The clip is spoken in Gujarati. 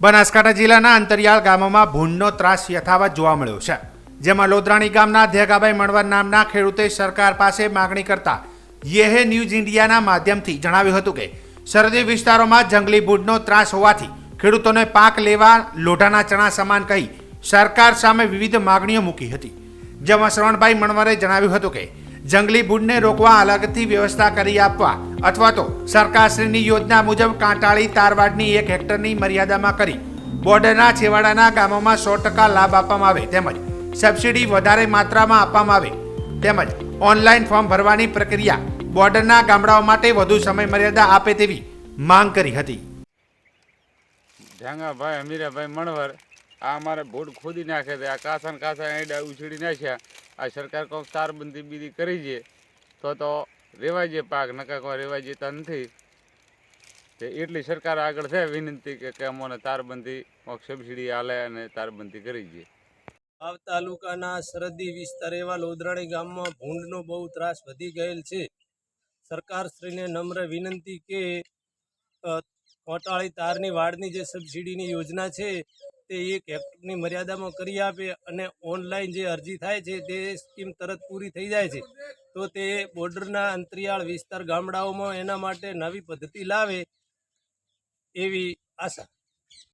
બનાસકાંઠા જિલ્લાના અંતરિયાળ ગામોમાં ભૂંડનો ત્રાસ યથાવત જોવા મળ્યો છે, જેમાં લોદરાણી ગામના ધ્યગાભાઈ મણવર નામના ખેડૂતે સરકાર પાસે માગણી કરતા યેહે ન્યૂઝ ઇન્ડિયાના માધ્યમથી જણાવ્યું હતું કે, સરહદી વિસ્તારોમાં જંગલી ભૂંડનો ત્રાસ હોવાથી ખેડૂતોને પાક લેવા લોઢાના ચણા સમાન કહી સરકાર સામે વિવિધ માગણીઓ મૂકી હતી. જેમાં શ્રવણભાઈ મણવરે જણાવ્યું હતું કે જંગલી ભૂંડને રોકવા અલગથી વ્યવસ્થા કરી આપવા અથવા તો સરકારશ્રીની યોજના મુજબ કાંટાળી તારવાડની એક હેક્ટરની મર્યાદામાં કરી બોર્ડરના છેવાડાના ગામોમાં સો ટકા લાભ આપવામાં આવે તેમજ સબસિડી વધારે માત્રામાં આપવામાં આવે તેમજ ઓનલાઈન ફોર્મ ભરવાની પ્રક્રિયા બોર્ડરના ગામડાઓ માટે વધુ સમય મર્યાદા આપે તેવી માંગ કરી હતી. ઝાંગાભાઈ અમીરાભાઈ મણવર આ અમારે ભૂડ ખોદી નાખે છે. આ કાસા ને એડા ઉછળી નાખ્યા. આ સરકાર કોઈ તારબંધી બીજી કરી છે. તો તો રેવાય જે પાક નકા કોઈ રેવાય જતા નથી. તે એટલી સરકાર આગળ છે વિનંતી કે અમોને તારબંધી સબસિડી આલે અને તારબંધી કરી છે. વાવ તાલુકાના સરહદી વિસ્તાર એવા લોદરાણી ગામમાં ભૂંડનો બહુ ત્રાસ વધી ગયેલ છે. સરકારશ્રીને નમ્ર વિનંતી કે કોટાળી તારની વાડની જે સબસિડીની યોજના છે તે એક હેક્ટરની મર્યાદામાં કરી આપે અને ઓનલાઈન જે અરજી થાય છે, તે સ્કીમ તરત પૂરી થઈ જાય છે. તો તે બોર્ડરના અંતરિયાળ વિસ્તાર ગામડાઓમાં એના માટે નવી પદ્ધતિ લાવે એવી આશા.